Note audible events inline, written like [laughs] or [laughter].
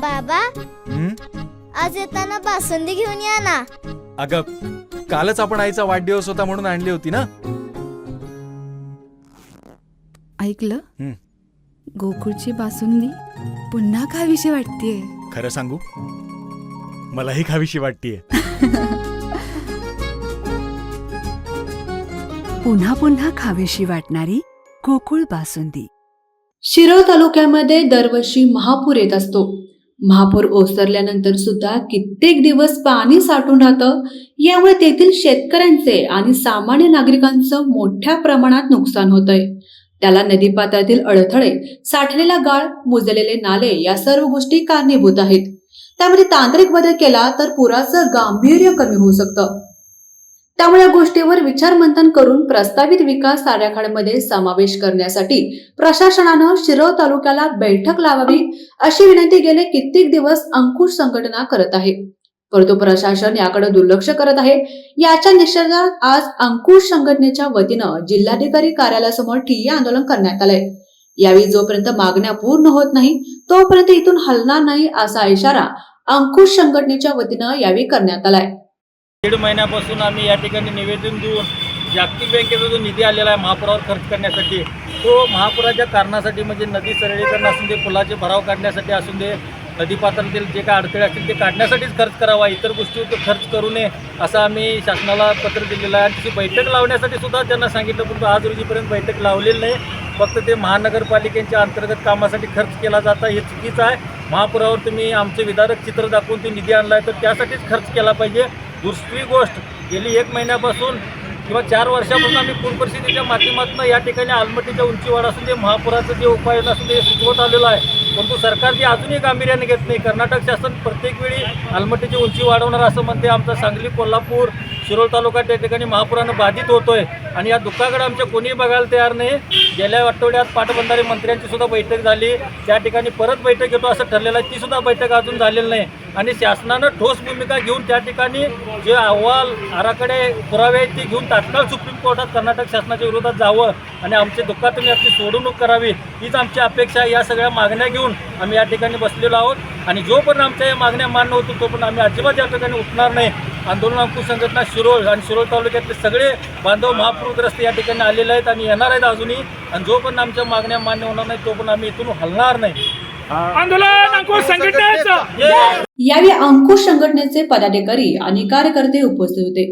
बाबा. हं? आज येताना बासुंदी घेऊन या ना. अगं कालच आपण आईचा वाढदिवस होता म्हणून आणली होती ना? ऐकलं? हं. गोकुळची बासुंदी पुन्हा खावीशी वाटतेय. खरं सांगू? मलाही खावीशी वाटतीये. [laughs] पुन्हा पुन्हा खावीशी वाटणारी गोकुळ बासुंदी. शिरोळ तालुक्यामध्ये दरवर्षी महापूर येत असतो. महापूर ओसरल्यानंतर सुद्धा कित्येक दिवस पाणी साठून राहतं. यामुळे तेथील शेतकऱ्यांचे आणि सामान्य नागरिकांचं मोठ्या प्रमाणात नुकसान होतंय. त्याला नदीपात्रातील अडथळे साठलेला गाळ मुजलेले नाले या सर्व गोष्टी कारणीभूत आहेत. त्यामध्ये तांत्रिक बदल केला तर पुराचं गांभीर्य कमी होऊ शकतं. त्यामुळे या गोष्टीवर विचारमंथन करून प्रस्तावित विकास आराखड्यामध्ये समावेश करण्यासाठी प्रशासनानं शिरोळ तालुक्याला बैठक लावावी अशी विनंती गेले कित्येक दिवस अंकुश संघटना करत आहे. परंतु प्रशासन याकडे दुर्लक्ष करत आहे. याच्या निषेधात आज अंकुश संघटनेच्या वतीनं जिल्हाधिकारी कार्यालयासमोर ठिय्या आंदोलन करण्यात आलंय. यावेळी जोपर्यंत मागण्या पूर्ण होत नाही तोपर्यंत इथून हलणार नाही असा इशारा अंकुश संघटनेच्या वतीनं यावेळी करण्यात आलाय. दीड महिन्यापासून आम्ही या ठिकाणी निवेदन देऊन जागतिक बँकेचा जो निधी आलेला आहे महापुरावर खर्च करण्यासाठी तो महापुराच्या कारणासाठी म्हणजे नदी सरळीकरण असून दे पुलाचे भराव काढण्यासाठी असून दे नदीपात्रातील जे काय अडथळे असतील ते काढण्यासाठीच खर्च करावा. इतर गोष्टीवर तो खर्च करू नये असं आम्ही शासनाला पत्र दिलेलं आहे. आणि बैठक लावण्यासाठी सुद्धा त्यांना सांगितलं परंतु आज रोजीपर्यंत बैठक लावलेली नाही. फक्त ते महानगरपालिकेच्या अंतर्गत कामासाठी खर्च केला जाता हे चुकीचं आहे. महापुरावर तुम्ही आमचं विदारक चित्र दाखवून ते निधी आणला आहे तर त्यासाठीच खर्च केला पाहिजे. दुसरी गोष्ट. गेली एक महिन्यापासून किंवा चार वर्षापासून आम्ही पूर परिस्थितीच्या माध्यमातून या ठिकाणी आलमटीच्या उंचीवाढ असून जे महापुराचं जे उपाययोजना असून ते सुचवत आलेलं आहे. परंतु सरकार जे अजूनही गांभीर्याने घेत नाही. कर्नाटक शासन प्रत्येक वेळी आलमटीची उंची वाढवणार असं म्हणते आमचं सांगली कोल्हापूर शिरोळ तालुका त्या ठिकाणी महापुरानं बाधित होतोय. आणि या दुःखाकडे आमच्या कोणीही बघायला तयार नाही. गेल्या आठवड्यात पाटबंधारे मंत्र्यांची सुद्धा बैठक झाली. त्या ठिकाणी परत बैठक घेतो असं ठरलेलं आहे. ती सुद्धा बैठक अजून झालेली नाही. आणि शासनानं ठोस भूमिका घेऊन त्या ठिकाणी जे अहवाल आराखडे पुरावे आहेत ते घेऊन तात्काळ सुप्रीम कोर्टात कर्नाटक शासनाच्या विरोधात जावं आणि आमच्या दुःखातून याची सोडवणूक करावी हीच आमची अपेक्षा आहे. या सगळ्या मागण्या घेऊन आम्ही या ठिकाणी बसलेलो आहोत. आणि जोपर्यंत आमच्या या मागण्या मान्य होतो तोपर्यंत आम्ही अजिबात या ठिकाणी उठणार नाही. आंदोलन अंकुश संघटना शिरोळ आणि शिरोळ तालुक्यातले सगळे बांधव महापूरग्रस्त या ठिकाणी आलेले आहेत आणि येणार आहेत अजूनही. आणि जोपर्यंत आमच्या मागण्या मान्य होणार नाही तोपर्यंत आम्ही इथून हलणार नाही. आंदोलन अंकुश संघटनेचं! यावेळी अंकुश संघटनेचे पदाधिकारी आणि कार्यकर्ते उपस्थित होते.